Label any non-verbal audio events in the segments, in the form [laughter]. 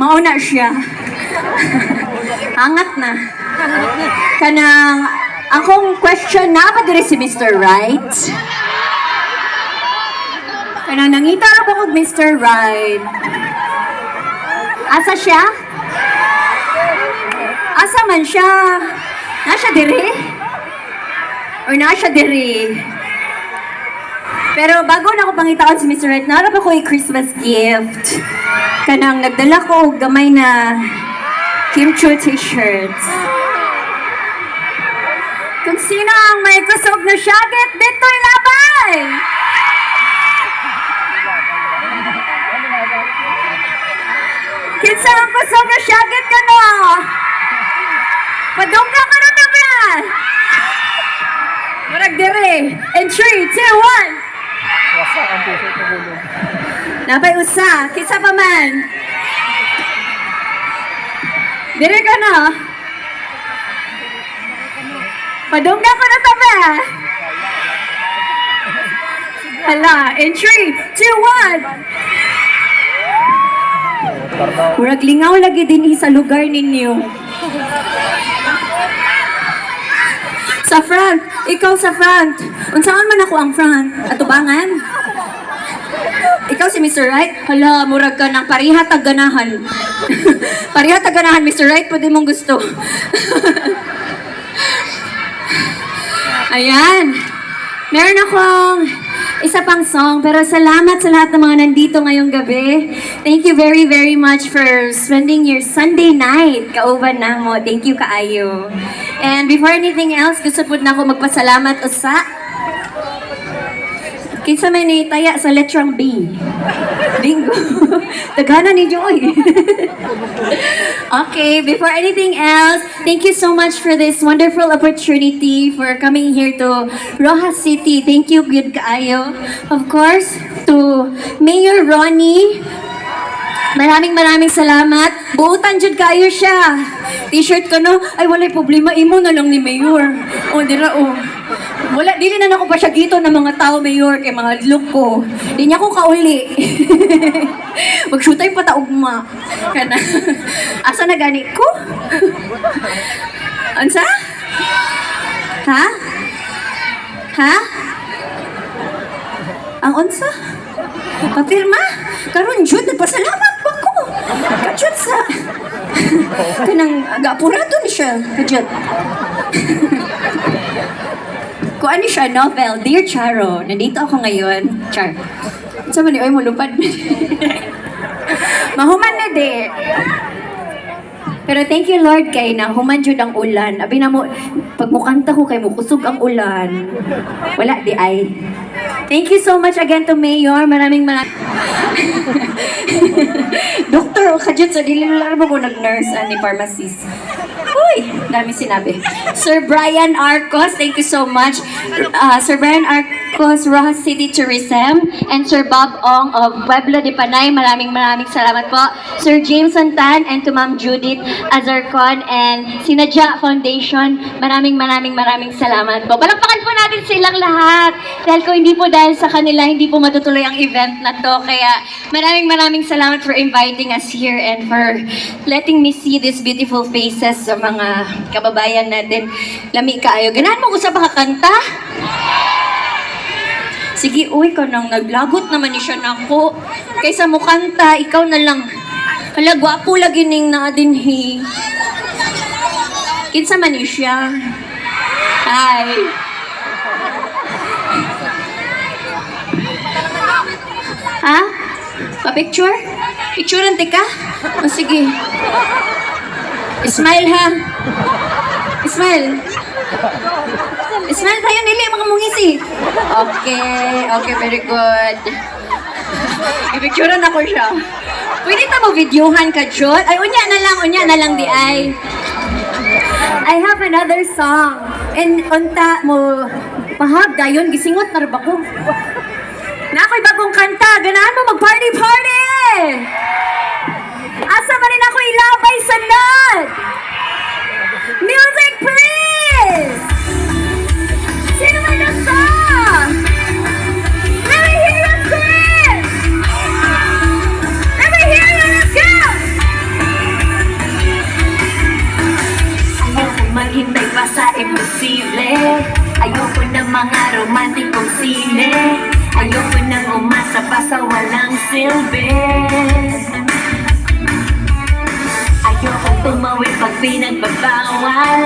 mauna siya. Hangat na. Kanang akong question na ba diri si Mr. Right? Kanang nangita ra ba kog Mr. Right? Asa siya? Asa man siya? Nasa diri? Or nasa diri? Pero bago na ako pangitaon si Mr. Right, narap ako yung Christmas gift. Kanang nagdala ko og gamay na Kim Chu t-shirts. Kung sino ang may kusog na shacket, dito'y labay! Kinsa ang kusog na shacket ka no? Padungga ka na tabi! Marag dire! In 3, 2, 1! Wasa ang puso ko gulong. Napay usa, kisa pa man. Dire ka na. Padungga ko na tabi. Hala, in 3, 2, 1. Tarbaw. Murag lingaw lagi din sa lugar ninyo. Sa front, ikaw sa front. Unsaan man ako ang front? Atubangan? Ikaw si Mr. Right? Hala, murag ka ng pariha tagganahan. [laughs] pariha tagganahan, Mr. Right, pwede mong gusto. [laughs] Ayan. Meron akong isa pang song, pero salamat sa lahat ng mga nandito ngayong gabi. Thank you very, very much for spending your Sunday night. Kauban na mo. Thank you, kaayo. And before anything else, gusto po na ako magpasalamat usa. Kinsa may naitaya sa letrang B. Bingo. [laughs] Tagana ni Joy. [laughs] okay, before anything else, thank you so much for this wonderful opportunity for coming here to Rojas City. Thank you, good kaayo. Of course, to Mayor Ronnie, Maraming maraming salamat. Buutan jud kayo siya. T-shirt ko no. Ay walay problema imo na lang ni Mayor. O dira o. Wala dili na nako pa siya gito ng mga tao Mayor kay mga look ko. Di niya ko kauli. [laughs] Magshootay pa ta ugma. Kana. [laughs] Asa na gani ko? [laughs] Ansa? Ha? Ha? Ang unsa? Papirma? Karon jud nagpasalamat pa ko. Kajud sa kanang agapurado ni siya. Kajud. Kung ano siya, novel, Dear Charo, nandito ako ngayon. Char. Sa man, oy, mulupad. [laughs] Mahuman na di. Pero thank you Lord kay na human jud ang ulan. Abi na mo pag mukanta ko kay mo kusog ang ulan. Wala di ay. Thank you so much again to Mayor. Maraming maraming [laughs] Doktor, kajut sa dili mo ko nag-nurse ani pharmacist. Dami sinabi. Sir Brian Arcos, thank you so much. Uh, Sir Brian Arcos, Rojas City Tourism, and Sir Bob Ong of Pueblo de Panay, maraming maraming salamat po. Sir James Santan and to Ma'am Judith Azarcon and Sinadya Foundation, maraming maraming maraming salamat po. Palakpakan po natin silang lahat. Dahil kung hindi po dahil sa kanila, hindi po matutuloy ang event na to. Kaya maraming maraming salamat for inviting us here and for letting me see these beautiful faces sa mga kababayan natin. Lami kaayo. Ganahan mo ko sa pakakanta? Sige, uy, ka nang naglagot naman ni siya nako. Kaysa mo kanta, ikaw na lang. Hala, gwapo lagi ning na din hi. Kinsa man siya. Hi. Pa-picture? Picturean ka? O sige. Smile ha. Smile. Smile tayo nili mga mungisi. Okay, okay, very good. I-picturean ako siya. Pwede ta mo videohan ka, Jod? Ay, unya na lang, unya na lang di ay. I have another song. And unta mo, pahag dayon, gisingot na ko? Na ako'y bagong kanta, ganaan mo mag-party-party! Asa man rin ako ilabay sa nut! Music, please! Sino man nasa? Let hear you sing! Let hear you sing! Ayoko maghintay pa imposible Ayoko ng mga romantikong sine tumawid pag pinagbabawal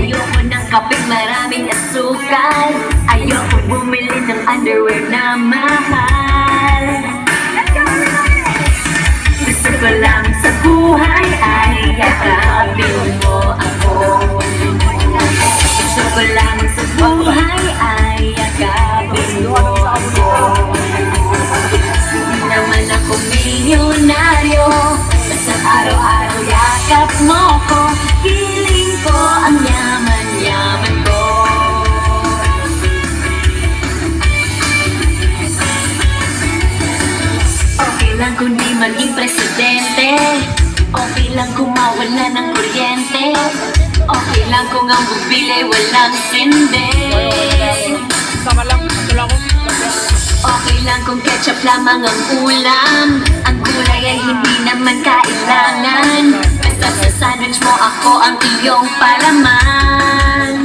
Ayoko ng kaping maraming asukal. Ayoko bumili ng underwear na mahal. Gusto ko lang sa buhay ay yakapin mo ako. Gusto ko lang sa buhay mo ko Feeling ko ang yaman-yaman ko. Okay lang kung di maging presidente. Okay lang kung mawala ng kuryente. Okay lang kung ang bubili walang sinde Sama lang, lang ako. Okay lang kung ketchup lamang ang ulam. Ang gulay ay hindi naman kailangan sa sandwich mo ako ang iyong palaman